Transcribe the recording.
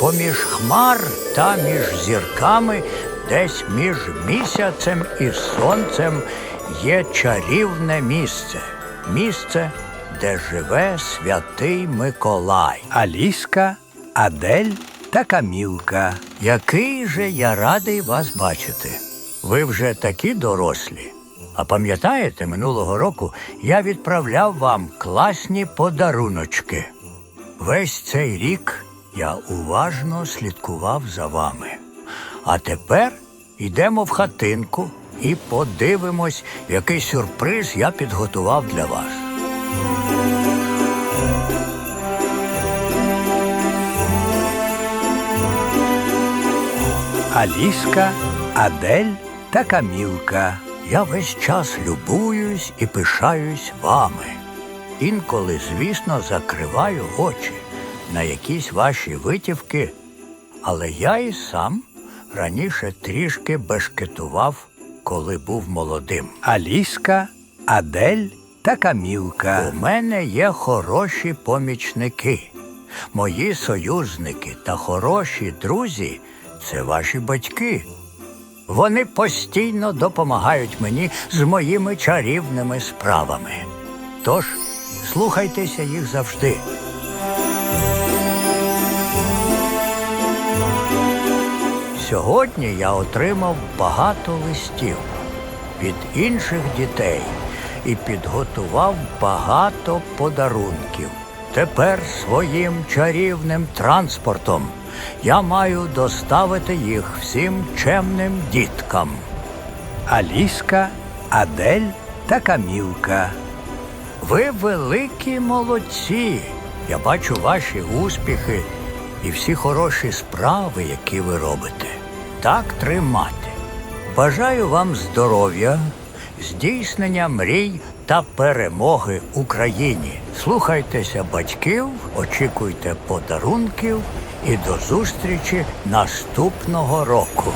поміж хмар та між зірками, десь між місяцем і сонцем є чарівне місце. Місце, де живе святий Миколай. Аліска, Адель та Камілка. Який же я радий вас бачити. Ви вже такі дорослі. А пам'ятаєте, минулого року я відправляв вам класні подаруночки. Весь цей рік я уважно слідкував за вами. А тепер йдемо в хатинку і подивимось, який сюрприз я підготував для вас. Аліска, Адель та Камілка. Я весь час любуюсь і пишаюсь вами. Інколи, звісно, закриваю очі на якісь ваші витівки, але я і сам раніше трішки бешкетував, коли був молодим. Аліска, Адель та Камілка. У мене є хороші помічники. Мої союзники та хороші друзі це ваші батьки. Вони постійно допомагають мені з моїми чарівними справами. Тож слухайтеся їх завжди. Сьогодні я отримав багато листів від інших дітей і підготував багато подарунків. Тепер своїм чарівним транспортом я маю доставити їх всім чемним діткам. Аліска, Адель та Камілка. Ви великі молодці. Я бачу ваші успіхи і всі хороші справи, які ви робите. Так тримати. Бажаю вам здоров'я, здійснення мрій та перемоги Україні. Слухайтеся батьків, очікуйте подарунків і до зустрічі наступного року.